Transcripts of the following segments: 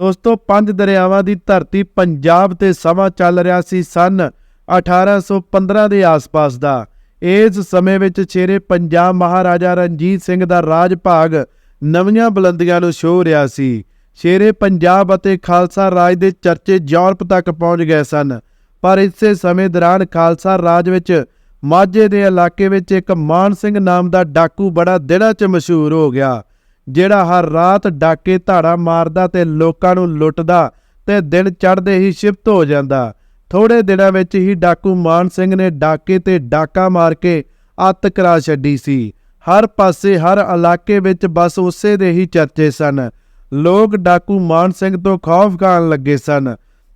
ਦੋਸਤੋ, ਪੰਜ ਦਰਿਆਵਾਂ ਦੀ ਧਰਤੀ ਪੰਜਾਬ ਤੇ ਸਮਾਂ ਚੱਲ ਰਿਹਾ ਸੀ ਸਨ 1815 ਦੇ ਆਸ-ਪਾਸ ਦਾ। ਇਸ ਸਮੇਂ ਵਿੱਚ ਸ਼ੇਰੇ ਪੰਜਾਬ ਮਹਾਰਾਜਾ ਰਣਜੀਤ ਸਿੰਘ ਦਾ ਰਾਜ ਭਾਗ ਨਵੀਆਂ ਬੁਲੰਦੀਆਂ ਨੂੰ ਛੋਹ ਰਿਹਾ ਸੀ। ਸ਼ੇਰੇ ਪੰਜਾਬ ਅਤੇ ਖਾਲਸਾ ਰਾਜ ਦੇ ਚਰਚੇ ਯੂਰਪ ਤੱਕ ਪਹੁੰਚ ਗਏ ਸਨ, ਪਰ ਇਸੇ ਸਮੇਂ ਦੌਰਾਨ ਖਾਲਸਾ ਰਾਜ ਵਿੱਚ ਮਾਝੇ ਦੇ ਇਲਾਕੇ ਵਿੱਚ ਇੱਕ ਮਾਨ ਸਿੰਘ ਨਾਮ ਦਾ ਡਾਕੂ ਬੜਾ ਦਿਨਾਂ 'ਚ ਮਸ਼ਹੂਰ ਹੋ ਗਿਆ। ਜਿਹੜਾ ਹਰ ਰਾਤ ਡਾਕੇ ਧਾੜਾ ਮਾਰਦਾ ਤੇ ਲੋਕਾਂ ਨੂੰ ਲੁੱਟਦਾ ਤੇ ਦਿਨ ਚੜ੍ਹਦੇ ਹੀ ਸ਼ਿਫਤ ਹੋ ਜਾਂਦਾ। ਥੋੜੇ ਦਿਨਾਂ ਵਿੱਚ ਹੀ ਡਾਕੂ ਮਾਨ ਸਿੰਘ ਨੇ ਡਾਕੇ ਤੇ ਡਾਕਾ ਮਾਰ ਕੇ ਅੱਤ ਕਰਾ ਛੱਡੀ ਸੀ। ਹਰ ਪਾਸੇ, ਹਰ ਇਲਾਕੇ ਵਿੱਚ ਬਸ ਉਸੇ ਦੇ ਹੀ ਚਰਚੇ ਸਨ। ਲੋਕ ਡਾਕੂ ਮਾਨ ਸਿੰਘ ਤੋਂ ਖੌਫ ਖਾਣ ਲੱਗੇ ਸਨ।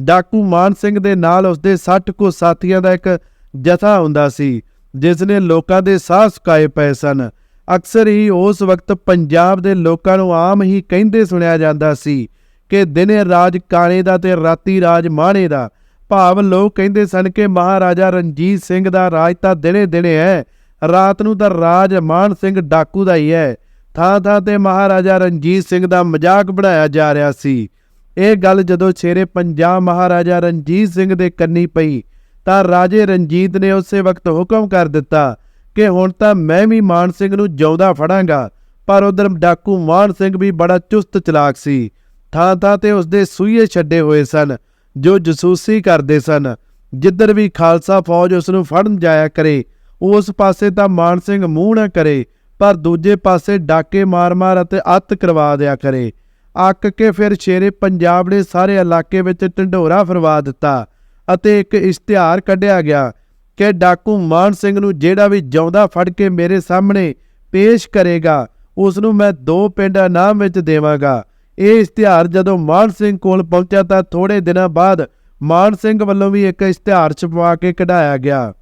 ਡਾਕੂ ਮਾਨ ਸਿੰਘ ਦੇ ਨਾਲ ਉਸਦੇ 60 ਕੁ ਸਾਥੀਆਂ ਦਾ ਇੱਕ ਜਥਾ ਹੁੰਦਾ ਸੀ, ਜਿਸ ਨੇ ਲੋਕਾਂ ਦੇ ਸਾਹ ਸੁਕਾਏ ਪਏ ਸਨ। ਅਕਸਰ ਹੀ ਉਸ ਵਕਤ ਪੰਜਾਬ ਦੇ ਲੋਕਾਂ ਨੂੰ ਆਮ ਹੀ ਕਹਿੰਦੇ ਸੁਣਿਆ ਜਾਂਦਾ ਸੀ ਕਿ ਦਿਨੇ ਰਾਜ ਕਾਣੇ ਦਾ ਤੇ ਰਾਤੀ ਰਾਜ ਮਾਣੇ ਦਾ। ਭਾਵ ਲੋਕ ਕਹਿੰਦੇ ਸਨ ਕਿ ਮਹਾਰਾਜਾ ਰਣਜੀਤ ਸਿੰਘ ਦਾ ਰਾਜ ਤਾਂ ਦਿਨੇ ਦਿਨੇ ਹੈ, ਰਾਤ ਨੂੰ ਤਾਂ ਰਾਜ ਮਾਨ ਸਿੰਘ ਡਾਕੂ ਦਾ ਹੀ ਹੈ। ਥਾਂ ਥਾਂ ਤੇ ਮਹਾਰਾਜਾ ਰਣਜੀਤ ਸਿੰਘ ਦਾ ਮਜ਼ਾਕ ਬਣਾਇਆ ਜਾ ਰਿਹਾ ਸੀ। ਇਹ ਗੱਲ ਜਦੋਂ ਛੇਰੇ ਪੰਜਾਬ ਮਹਾਰਾਜਾ ਰਣਜੀਤ ਸਿੰਘ ਦੇ ਕੰਨੀ ਪਈ, ਤਾਂ ਰਾਜੇ ਰਣਜੀਤ ਨੇ ਉਸੇ ਵਕਤ ਹੁਕਮ ਕਰ ਦਿੱਤਾ ਕਿ ਹੁਣ ਤਾਂ ਮੈਂ ਵੀ ਮਾਨ ਸਿੰਘ ਨੂੰ ਜਿਉਂਦਾ ਫੜਾਂਗਾ, ਪਰ ਉਧਰ ਡਾਕੂ ਮਾਨ ਸਿੰਘ ਵੀ ਬੜਾ ਚੁਸਤ ਚਲਾਕ ਸੀ। ਥਾਂ ਥਾਂ ਤੇ ਉਸਦੇ ਸੂਈਏ ਛੱਡੇ ਹੋਏ ਸਨ, ਜੋ ਜਸੂਸੀ ਕਰਦੇ ਸਨ। ਜਿੱਧਰ ਵੀ ਖਾਲਸਾ ਫੌਜ ਉਸ ਨੂੰ ਫੜਨ ਜਾਇਆ ਕਰੇ, ਉਸ ਪਾਸੇ ਤਾਂ ਮਾਨ ਸਿੰਘ ਮੂੰਹ ਨਾ ਕਰੇ, ਪਰ ਦੂਜੇ ਪਾਸੇ ਡਾਕੇ ਮਾਰ-ਮਾਰ ਅਤੇ ਅੱਤ ਕਰਵਾ ਦਿਆ ਕਰੇ। ਅੱਕ ਕੇ ਫਿਰ ਸ਼ੇਰੇ ਪੰਜਾਬ ਨੇ ਸਾਰੇ ਇਲਾਕੇ ਵਿੱਚ ਢੰਡੋਰਾ ਫਰਵਾ ਦਿੱਤਾ ਅਤੇ ਇੱਕ ਇਸ਼ਤਿਹਾਰ ਕੱਢਿਆ ਗਿਆ ਕਿ ਡਾਕੂ ਮਾਨ ਸਿੰਘ ਨੂੰ ਜਿਹੜਾ ਵੀ ਜਿਉਂਦਾ ਫੜ ਕੇ ਮੇਰੇ ਸਾਹਮਣੇ ਪੇਸ਼ ਕਰੇਗਾ, ਉਸ ਨੂੰ ਮੈਂ ਦੋ ਪਿੰਡ ਇਨਾਮ ਵਿੱਚ ਦੇਵਾਂਗਾ। ਇਹ ਇਸ਼ਤਿਹਾਰ ਜਦੋਂ ਮਾਨ ਸਿੰਘ ਕੋਲ ਪਹੁੰਚਿਆ ਤਾਂ ਥੋੜੇ ਦਿਨਾਂ ਬਾਅਦ ਮਾਨ ਸਿੰਘ ਵੱਲੋਂ ਵੀ ਇੱਕ ਇਸ਼ਤਿਹਾਰ ਛਪਵਾ ਕੇ ਕਢਾਇਆ ਗਿਆ।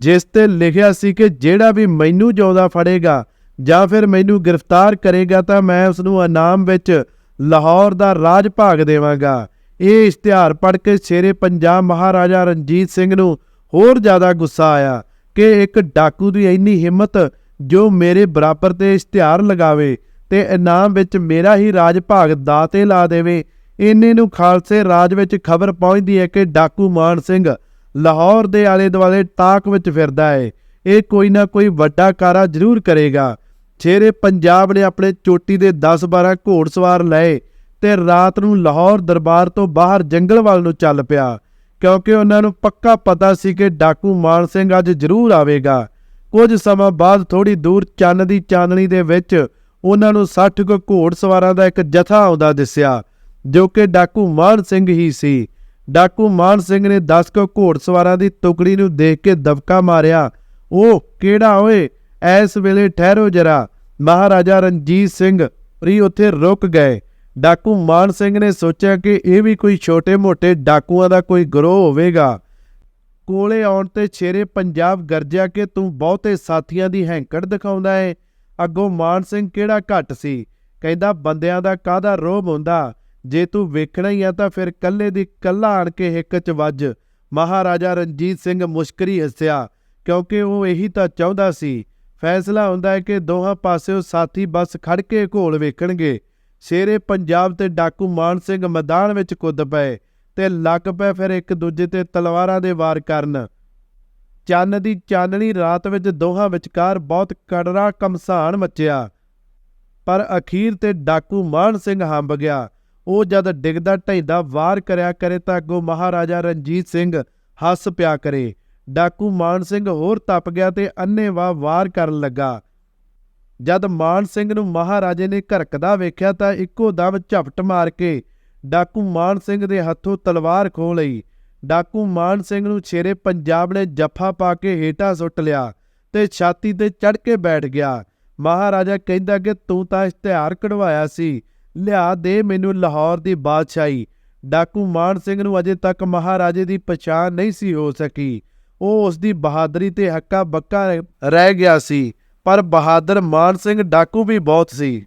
ਜਿਸ ਤੇ ਲਿਖਿਆ ਸੀ ਕਿ ਜਿਹੜਾ ਵੀ ਮੈਨੂੰ ਜਿਉਂਦਾ ਫੜੇਗਾ ਜਾਂ ਫਿਰ ਮੈਨੂੰ ਗ੍ਰਿਫਤਾਰ ਕਰੇਗਾ ਤਾਂ ਮੈਂ ਉਸ ਨੂੰ ਇਨਾਮ ਵਿੱਚ ਲਾਹੌਰ ਦਾ ਰਾਜ ਭਾਗ ਦੇਵਾਂਗਾ। ਇਹ ਇਸ਼ਤਿਹਾਰ ਪੜ੍ਹ ਕੇ ਸ਼ੇਰੇ ਪੰਜਾਬ ਮਹਾਰਾਜਾ ਰਣਜੀਤ ਸਿੰਘ ਨੂੰ ਹੋਰ ਜ਼ਿਆਦਾ ਗੁੱਸਾ ਆਇਆ ਕਿ ਇੱਕ ਡਾਕੂ ਦੀ ਇੰਨੀ ਹਿੰਮਤ ਜੋ ਮੇਰੇ ਬਰਾਬਰ ਤੇ ਇਸ਼ਤਿਹਾਰ ਲਗਾਵੇ ਤੇ ਇਨਾਮ ਵਿੱਚ ਮੇਰਾ ਹੀ ਰਾਜ ਭਾਗ ਦਾਤੇ ਲਾ ਦੇਵੇ, ਇੰਨੇ ਨੂੰ ਖਾਲਸੇ ਰਾਜ ਵਿੱਚ ਖਬਰ ਪਹੁੰਚਦੀ ਹੈ ਕਿ ਡਾਕੂ ਮਾਨ ਸਿੰਘ ਲਾਹੌਰ ਦੇ ਆਲੇ ਦੁਆਲੇ ਤਾਕ ਵਿੱਚ ਫਿਰਦਾ ਹੈ ਇਹ ਕੋਈ ਨਾ ਕੋਈ ਵੱਡਾ ਕਾਰਾ ਜ਼ਰੂਰ ਕਰੇਗਾ। ਸ਼ੇਰੇ ਪੰਜਾਬ ਨੇ ਆਪਣੇ ਚੋਟੀ ਦੇ 10-12 ਘੋੜਸਵਾਰ ਲਏ ਤੇ ਰਾਤ ਨੂੰ ਲਾਹੌਰ ਦਰਬਾਰ ਤੋਂ ਬਾਹਰ ਜੰਗਲ ਵੱਲ ਨੂੰ ਚੱਲ ਪਿਆ। ਕਿਉਂਕਿ ਉਹਨਾਂ ਨੂੰ ਪੱਕਾ ਪਤਾ ਸੀ ਕਿ ਡਾਕੂ ਮਾਨ ਸਿੰਘ ਅੱਜ ਜ਼ਰੂਰ ਆਵੇਗਾ। ਕੁਝ ਸਮਾਂ ਬਾਅਦ ਥੋੜੀ ਦੂਰ ਚੰਨ ਦੀ ਚਾਨਣੀ ਦੇ ਵਿੱਚ ਉਹਨਾਂ ਨੂੰ 60 ਕੁ ਘੋੜਸਵਾਰਾਂ ਦਾ ਇੱਕ ਜਥਾ ਆਉਂਦਾ ਦਿਸਿਆ, ਜੋ ਕਿ ਡਾਕੂ ਮਾਨ ਸਿੰਘ ਹੀ ਸੀ। ਡਾਕੂ ਮਾਨ ਸਿੰਘ ਨੇ 10 ਕੁ ਘੋੜਸਵਾਰਾਂ ਦੀ ਟੁਕੜੀ ਨੂੰ ਦੇਖ ਕੇ ਦਬਕਾ ਮਾਰਿਆ ਉਹ ਕਿਹੜਾ ਓਏ? ਐਸ ਵੇਲੇ ਠਹਿਰੋ ਜਰਾ। ਮਹਾਰਾਜਾ ਰਣਜੀਤ ਸਿੰਘ ਰੀ ਉੱਥੇ ਰੁਕ ਗਏ। ਡਾਕੂ ਮਾਨ ਸਿੰਘ ਨੇ ਸੋਚਿਆ ਕਿ ਇਹ ਵੀ ਕੋਈ ਛੋਟੇ-ਮੋਟੇ ਡਾਕੂਆਂ ਦਾ ਕੋਈ ਗਰੋਹ ਹੋਵੇਗਾ। ਕੋਲੇ ਆਉਣ ਤੇ ਸ਼ੇਰੇ ਪੰਜਾਬ ਗਰਜਿਆ ਕਿ ਤੂੰ ਬਹੁਤੇ ਸਾਥੀਆਂ ਦੀ ਹੈਂਕੜ ਦਿਖਾਉਂਦਾ ਏ। ਅੱਗੋਂ ਮਾਨ ਸਿੰਘ ਕਿਹੜਾ ਘੱਟ ਸੀ? ਕਹਿੰਦਾ, ਬੰਦਿਆਂ ਦਾ ਕਾਹਦਾ ਰੋਬ ਹੁੰਦਾ? ਜੇ ਤੂੰ ਵੇਖਣਾ ਹੀ ਆ ਤਾਂ ਫਿਰ ਕੱਲੇ ਦੀ ਕੱਲਾ ਆਣ ਕੇ ਹਿੱਕ 'ਚ ਵੱਜ। ਮਹਾਰਾਜਾ ਰਣਜੀਤ ਸਿੰਘ ਮੁਸ਼ਕਰੀ ਹੱਸਿਆ, ਕਿਉਂਕਿ ਉਹ ਇਹੀ ਤਾਂ ਚਾਹੁੰਦਾ ਸੀ। ਫੈਸਲਾ ਹੁੰਦਾ ਹੈ ਕਿ ਦੋਹਾਂ ਪਾਸਿਓਂ ਸਾਥੀ ਬਸ ਖੜ ਕੇ ਘੋਲ ਵੇਖਣਗੇ। ਸ਼ੇਰੇ ਪੰਜਾਬ ਤੇ ਡਾਕੂ ਮਾਨ ਸਿੰਘ ਮੈਦਾਨ ਵਿੱਚ ਕੁੱਦ ਪਏ ਤੇ ਲੱਗ ਪਏ ਫਿਰ ਇੱਕ ਦੂਜੇ ਤੇ ਤਲਵਾਰਾਂ ਦੇ ਵਾਰ ਕਰਨ। ਚੰਨ ਦੀ ਚਾਨਣੀ ਰਾਤ ਵਿੱਚ ਦੋਹਾਂ ਵਿਚਕਾਰ ਬਹੁਤ ਕੜਰਾ ਕਮਸਾਨ ਮਚਿਆ। ਪਰ ਅਖੀਰ ਤੇ ਡਾਕੂ ਮਾਨ ਸਿੰਘ ਹੰਬ ਗਿਆ। ਉਹ ਜਦ ਡਿੱਗਦਾ ਢੈਂਦਾ ਵਾਰ ਕਰਿਆ ਕਰੇ ਤਾਂ ਅੱਗੋਂ ਮਹਾਰਾਜਾ ਰਣਜੀਤ ਸਿੰਘ ਹੱਸ ਪਿਆ ਕਰੇ। ਡਾਕੂ ਮਾਨ ਸਿੰਘ ਹੋਰ ਤਪ ਗਿਆ ਤੇ ਅੰਨੇਵਾਹ ਵਾਰ ਕਰਨ ਲੱਗਾ। ਜਦ ਮਾਨ ਸਿੰਘ ਨੂੰ ਮਹਾਰਾਜੇ ਨੇ ਘਰਕਦਾ ਵੇਖਿਆ ਤਾਂ ਇੱਕੋ ਦਮ ਝਪਟ ਮਾਰ ਕੇ ਡਾਕੂ ਮਾਨ ਸਿੰਘ ਦੇ ਹੱਥੋਂ ਤਲਵਾਰ ਖੋਹ ਲਈ। ਡਾਕੂ ਮਾਨ ਸਿੰਘ ਨੂੰ ਛੇਰੇ ਪੰਜਾਬ ਨੇ ਜੱਫਾ ਪਾ ਕੇ ਹੇਠਾਂ ਸੁੱਟ ਲਿਆ ਤੇ ਛਾਤੀ ਤੇ ਚੜ ਕੇ ਬੈਠ ਗਿਆ। ਮਹਾਰਾਜਾ ਕਹਿੰਦਾ ਕਿ ਤੂੰ ਤਾਂ ਇਸ਼ਤਿਹਾਰ ਕਢਵਾਇਆ ਸੀ, ਲਿਆ ਦੇ ਮੈਨੂੰ ਲਾਹੌਰ ਦੀ ਬਾਦਸ਼ਾਹੀ। ਡਾਕੂ ਮਾਨ ਸਿੰਘ ਨੂੰ ਅਜੇ ਤੱਕ ਮਹਾਰਾਜੇ ਦੀ ਪਛਾਣ ਨਹੀਂ ਸੀ ਹੋ ਸਕੀ। ਉਹ ਉਸ ਦੀ ਬਹਾਦਰੀ ਤੇ ਹੱਕਾ ਬੱਕਾ ਰਹਿ ਗਿਆ ਸੀ। ਪਰ ਬਹਾਦਰ ਮਾਨ ਸਿੰਘ ਡਾਕੂ ਵੀ ਬਹੁਤ ਸੀ।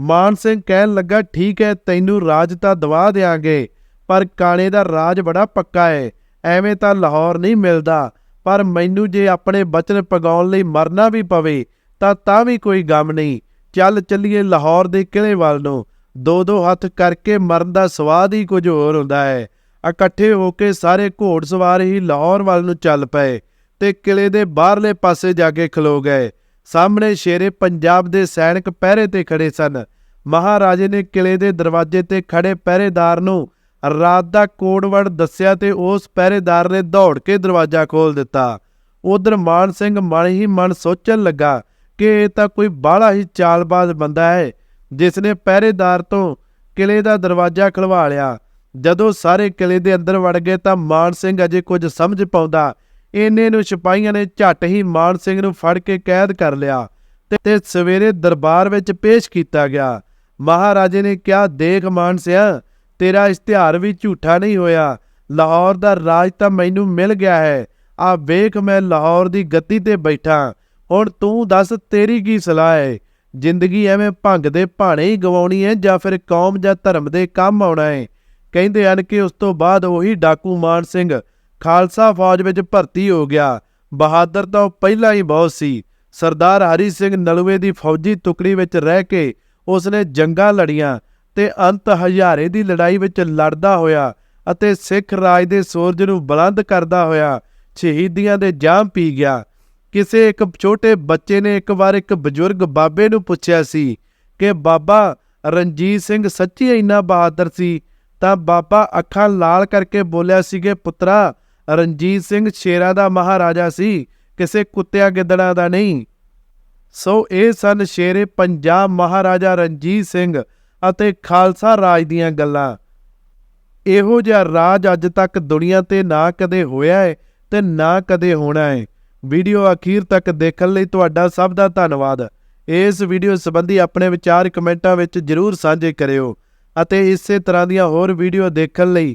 ਮਾਨ ਸਿੰਘ ਕਹਿਣ ਲੱਗਾ, ਠੀਕ ਹੈ, ਤੈਨੂੰ ਰਾਜ ਤਾਂ ਦਵਾ ਦੇਾਂਗੇ ਪਰ ਕਾਣੇ ਦਾ ਰਾਜ ਬੜਾ ਪੱਕਾ ਹੈ ਐਵੇਂ ਤਾਂ ਲਾਹੌਰ ਨਹੀਂ ਮਿਲਦਾ। ਪਰ ਮੈਨੂੰ ਜੇ ਆਪਣੇ ਬਚਨ ਪਗਾਉਣ ਲਈ ਮਰਨਾ ਵੀ ਪਵੇ, ਤਾਂ ਤਾਂ ਵੀ ਕੋਈ ਗਮ ਨਹੀਂ। ਚੱਲ ਚੱਲੀਏ ਲਾਹੌਰ ਦੇ ਕਿਲੇ ਵੱਲ ਨੂੰ। ਦੋ ਦੋ ਹੱਥ ਕਰਕੇ ਮਰਨ ਦਾ ਸਵਾਦ ਹੀ ਕੁਝ ਹੋਰ ਹੁੰਦਾ ਹੈ ਇਕੱਠੇ ਹੋ ਕੇ ਸਾਰੇ ਘੋੜ ਸਵਾਰ ਹੀ ਲਾਹੌਰ ਵੱਲ ਨੂੰ ਚੱਲ ਪਏ। ਤੇ ਕਿਲੇ ਦੇ ਬਾਹਰਲੇ ਪਾਸੇ ਜਾ ਕੇ ਖਲੋ ਗਏ। ਸਾਹਮਣੇ ਸ਼ੇਰੇ ਪੰਜਾਬ ਦੇ ਸੈਨਿਕ ਪਹਿਰੇ ਤੇ ਖੜੇ ਸਨ। ਮਹਾਰਾਜੇ ਨੇ ਕਿਲੇ ਦੇ ਦਰਵਾਜ਼ੇ ਤੇ ਖੜੇ ਪਹਿਰੇਦਾਰ ਨੂੰ ਰਾਤ ਦਾ ਕੋਡ ਕੋਡਵਰਡ ਦੱਸਿਆ ਤੇ ਉਸ ਪਹਿਰੇਦਾਰ ਨੇ ਦੌੜ ਕੇ ਦਰਵਾਜ਼ਾ ਖੋਲ ਦਿੱਤਾ। ਉਧਰ ਮਾਨ ਸਿੰਘ ਮਨ ਹੀ ਮਨ ਸੋਚਣ ਲੱਗਾ ਕਿ ਇਹ ਤਾਂ ਕੋਈ ਬਾਹਲਾ ਹੀ ਚਾਲਬਾਜ਼ ਬੰਦਾ ਹੈ, ਜਿਸ ਨੇ ਪਹਿਰੇਦਾਰ ਤੋਂ ਕਿਲੇ ਦਾ ਦਰਵਾਜ਼ਾ ਖਲਵਾ ਲਿਆ। ਜਦੋਂ ਸਾਰੇ ਕਿਲੇ ਦੇ ਅੰਦਰ ਵੜ ਗਏ ਤਾਂ ਮਾਨ ਸਿੰਘ ਅਜੇ ਕੁਝ ਸਮਝ ਪਾਉਂਦਾ ਇੰਨੇ ਨੂੰ ਸਿਪਾਹੀਆਂ ਨੇ ਝੱਟ ਹੀ ਮਾਨ ਸਿੰਘ ਨੂੰ ਫੜ ਕੇ ਕੈਦ ਕਰ ਲਿਆ ਤੇ- ਤੇ ਸਵੇਰੇ ਦਰਬਾਰ ਵਿੱਚ ਪੇਸ਼ ਕੀਤਾ ਗਿਆ। ਮਹਾਰਾਜੇ ਨੇ ਕਿਹਾ, ਦੇਖ ਮਾਨ ਸਿਆ, ਤੇਰਾ ਇਸ਼ਤਿਹਾਰ ਵੀ ਝੂਠਾ ਨਹੀਂ ਹੋਇਆ। ਲਾਹੌਰ ਦਾ ਰਾਜ ਤਾਂ ਮੈਨੂੰ ਮਿਲ ਗਿਆ ਹੈ। ਆ ਵੇਖ ਮੈਂ ਲਾਹੌਰ ਦੀ ਗੱਦੀ ਤੇ ਬੈਠਾ। ਹੁਣ ਤੂੰ ਦੱਸ ਤੇਰੀ ਕੀ ਸਲਾਹ ਹੈ ਜ਼ਿੰਦਗੀ ਐਵੇਂ ਭੰਗ ਦੇ ਭਾਣੇ ਹੀ ਗਵਾਉਣੀ ਹੈ ਜਾਂ ਫਿਰ ਕੌਮ ਜਾਂ ਧਰਮ ਦੇ ਕੰਮ ਆਉਣਾ ਹੈ ਕਹਿੰਦੇ ਹਨ ਕਿ ਉਸ ਤੋਂ ਬਾਅਦ ਉਹੀ ਡਾਕੂ ਮਾਨ ਸਿੰਘ ਖਾਲਸਾ ਫੌਜ ਵਿੱਚ ਭਰਤੀ ਹੋ ਗਿਆ। ਬਹਾਦਰ ਤਾਂ ਉਹ ਪਹਿਲਾਂ ਹੀ ਬਹੁਤ ਸੀ। ਸਰਦਾਰ ਹਰੀ ਸਿੰਘ ਨਲੂਏ ਦੀ ਫੌਜੀ ਟੁਕੜੀ ਵਿੱਚ ਰਹਿ ਕੇ ਉਸਨੇ ਜੰਗਾਂ ਲੜੀਆਂ ਤੇ ਅੰਤ ਹਜ਼ਾਰੇ ਦੀ ਲੜਾਈ ਵਿੱਚ ਲੜਦਾ ਹੋਇਆ ਅਤੇ ਸਿੱਖ ਰਾਜ ਦੇ ਸੂਰਜ ਨੂੰ ਬੁਲੰਦ ਕਰਦਾ ਹੋਇਆ ਸ਼ਹੀਦੀਆਂ ਦੇ ਜਾਮ ਪੀ ਗਿਆ। ਕਿਸੇ ਇੱਕ ਛੋਟੇ ਬੱਚੇ ਨੇ ਇੱਕ ਵਾਰ ਇੱਕ ਬਜ਼ੁਰਗ ਬਾਬੇ ਨੂੰ ਪੁੱਛਿਆ ਸੀ ਕਿ, ਬਾਬਾ, ਰਣਜੀਤ ਸਿੰਘ ਸੱਚੀ ਇੰਨਾ ਬਹਾਦਰ ਸੀ? ਤਾਂ ਬਾਬਾ ਅੱਖਾਂ ਲਾਲ ਕਰਕੇ ਬੋਲਿਆ ਸੀਗੇ ਪੁੱਤਰਾ ਰਣਜੀਤ ਸਿੰਘ ਸ਼ੇਰਾ ਦਾ ਮਹਾਰਾਜਾ ਸੀ, ਕਿਸੇ ਕੁੱਤਿਆਂ ਗਿੱਦੜਾਂ ਦਾ ਨਹੀਂ। ਸੋ ਇਹ ਸਨ ਸ਼ੇਰੇ ਪੰਜਾਬ ਮਹਾਰਾਜਾ ਰਣਜੀਤ ਸਿੰਘ ਅਤੇ ਖਾਲਸਾ ਰਾਜ ਦੀਆਂ ਗੱਲਾਂ। ਇਹੋ ਜਿਹਾ ਰਾਜ ਅੱਜ ਤੱਕ ਦੁਨੀਆ ਤੇ ਨਾ ਕਦੇ ਹੋਇਆ ਹੈ ਤੇ ਨਾ ਕਦੇ ਹੋਣਾ ਹੈ ਵੀਡੀਓ ਅਖੀਰ ਤੱਕ ਦੇਖਣ ਲਈ ਤੁਹਾਡਾ ਸਭ ਦਾ ਧੰਨਵਾਦ। ਇਸ ਵੀਡੀਓ ਸੰਬੰਧੀ ਆਪਣੇ ਵਿਚਾਰ ਕਮੈਂਟਾਂ ਵਿੱਚ ਜਰੂਰ ਸਾਂਝੇ ਕਰਿਓ ਅਤੇ ਇਸੇ ਤਰ੍ਹਾਂ ਦੀਆਂ ਹੋਰ ਵੀਡੀਓ ਦੇਖਣ ਲਈ